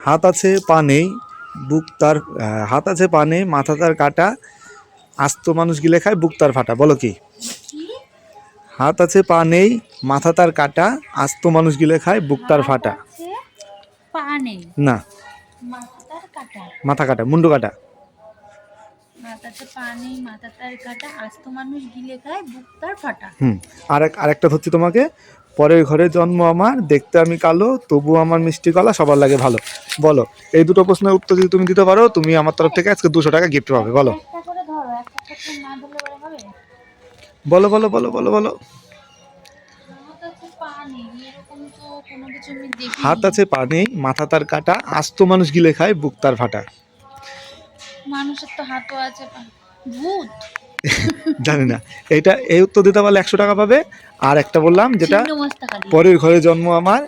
হাত আছে পা নেই বুক তার হাত আছে পা নেই মাথা তার কাটা আস্ত মানুষ গিলে খায় বুক তার ফাটা বলো কি? হাত আছে পা নেই মাথা তার কাটা আস্ত মানুষ গিলে খায় বুক তার ফাটা। পা নেই। না। মাথা কাটা। মুন্ডু কাটা। আরেকটা ধরছি তোমাকে। পরের ঘরে জন্ম আমার দেখতে আমি কালো তবু আমার মিষ্টি গলা সবার লাগে ভালো। বলো এই দুটো প্রশ্নের উত্তর যদি তুমি দিতে পারো তুমি আমার তরফ থেকে আজকে দুশো টাকা গিফট পাবে বলো। বলে বলো বলো বলো বলো। হাত আছে পা নেই মাথা তার কাটা আস্ত মানুষ গিলে খায় বুক তার ফাটা। মানুষের তো হাতও আছে ভূত। জানি না। এইটা এই উত্তর দিতে পারলে একশো টাকা পাবে আর একটা বললাম যেটা পরের ঘরে জন্ম আমার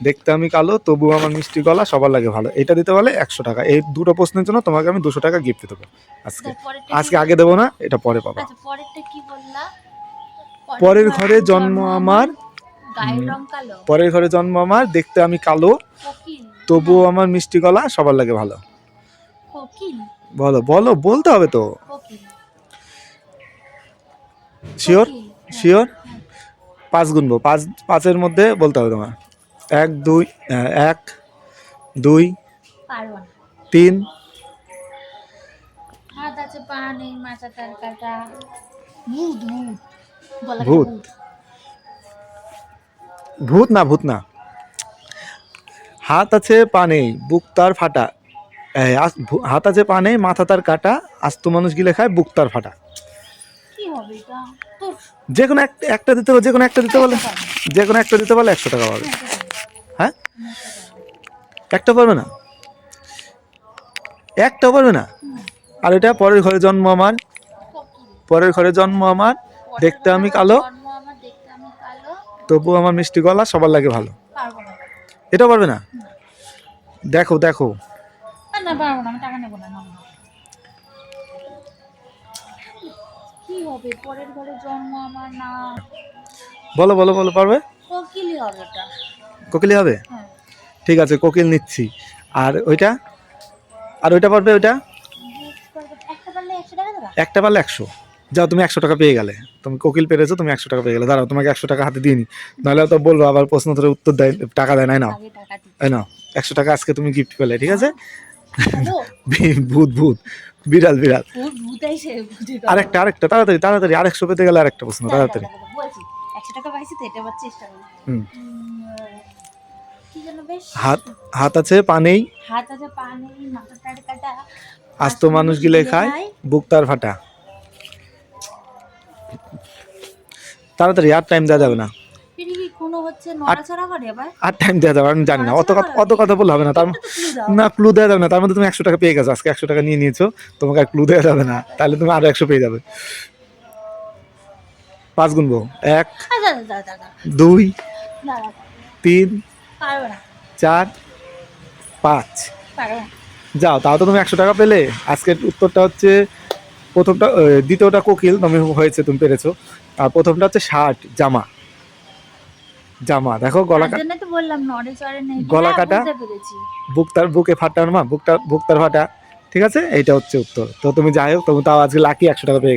দেখতে আমি কালো তবু আমার মিষ্টি গলা সবার লাগে ভালো। এটা দিতে পারলে একশো টাকা। এই দুটো প্রশ্নের জন্য তোমাকে আমি দুশো টাকা গিফট দেবো আজকে। আজকে আগে দেবো না এটা পরে পাবা। আচ্ছা পরের ঘরে জন্ম আমার। পরের ঘরে জন্ম আমার দেখতে আমি কালো। তবুও আমার মিষ্টি গলা সবার লাগে ভালো। বলো বলো বলতে হবে তো। শিওর হ্যাঁ। শিওর পাঁচ গুনবো। পাঁচ পাঁচের মধ্যে বলতে হবে তোমার। এক দুই এক দুই তিন। ভূত ভূত। বলা না ভূত না। হাত আছে পা নেই বুক তার ফাটা। হাত আছে পা নেই মাথা তার কাটা। আস্ত মানুষ গিলে খায় বুক তার ফাটা। যে কোনো একটা একটা দিতে যে কোনো একটা দিতে বলে। যে কোনো একটা দিতে পারলে একশো টাকা পাবে। হ্যাঁ? একটা পারবে না? একটাও পারবে না? আর এটা পরের ঘরে জন্ম আমার। পরের ঘরে জন্ম আমার। দেখতে আমি কালো। তবু আমার মিষ্টি গলা সবার লাগে ভালো। এটা পারবে না? দেখো দেখো। বলো বলো বলো পারবে? কোকিলই হবে? ওটা কোকিলি হবে ঠিক আছে কোকিল নিচ্ছি। আর ওইটা? আর ওইটা পারবে ওইটা? একটা পারলে একশো। যাও তুমি একশো টাকা পেয়ে গেলে। তুমি কোকিল পেরেছ তুমি একশো টাকা পেয়ে গেলে। দাঁড়াও তোমাকে একশো টাকা হাতে দিইনি। নাহলে তো বলব আবার প্রশ্ন ধরে উত্তর দেয় টাকা দেয় নাই নাও। এই নাও একশো টাকা আজকে তুমি গিফট পেলে ঠিক আছে? ভূত ভূত। বিড়াল বিড়াল। আরেকটা আরেকটা তাড়াতাড়ি তাড়াতাড়ি। আরেকশো পেতে গেলে আরেকটা প্রশ্ন তাড়াতাড়ি। পাইছি তো এটা আবার চেষ্টা করি হাত হাত আছে পা নেই? হাত আছে পা নেই মাথা টার কাটা। আস্ত মানুষ গিলে খায় বুক তার ফাটা। তাড়াতাড়ি আর টাইম দেওয়া যাবে না। আর টাইম দেওয়া যাবে আমি জানি না। অত কথা অত কথা বললে হবে না। তার। না ক্লু দেওয়া যাবে না। তার মধ্যে তুমি একশো টাকা পেয়ে গেছো আজকে একশো টাকা নিয়ে নিয়েছো। তোমাকে আর ক্লু দেওয়া যাবে না। তাহলে তুমি আরও একশো পেয়ে যাবে। পাঁচ গুনবো। এক। দুই তিন চার পাঁচ। যাও তাও তো তুমি একশো টাকা পেলে। আজকের উত্তরটা হচ্ছে প্রথমটা দ্বিতীয়টা কোকিল তুমি হয়েছে তুমি পেরেছ। আর প্রথমটা হচ্ছে শার্ট জামা। জামা দেখো গলা তো বললাম নেই। গলা কাটা? বুঝতে পেরেছি। বুক তার বুকে ফাটার মা বুকটা বুক তার ফাটা। ঠিক আছে? এইটা হচ্ছে উত্তর। তো তুমি যাই হোক তুমি তাও আজকে লাকি একশো টাকা পেয়ে গেছো।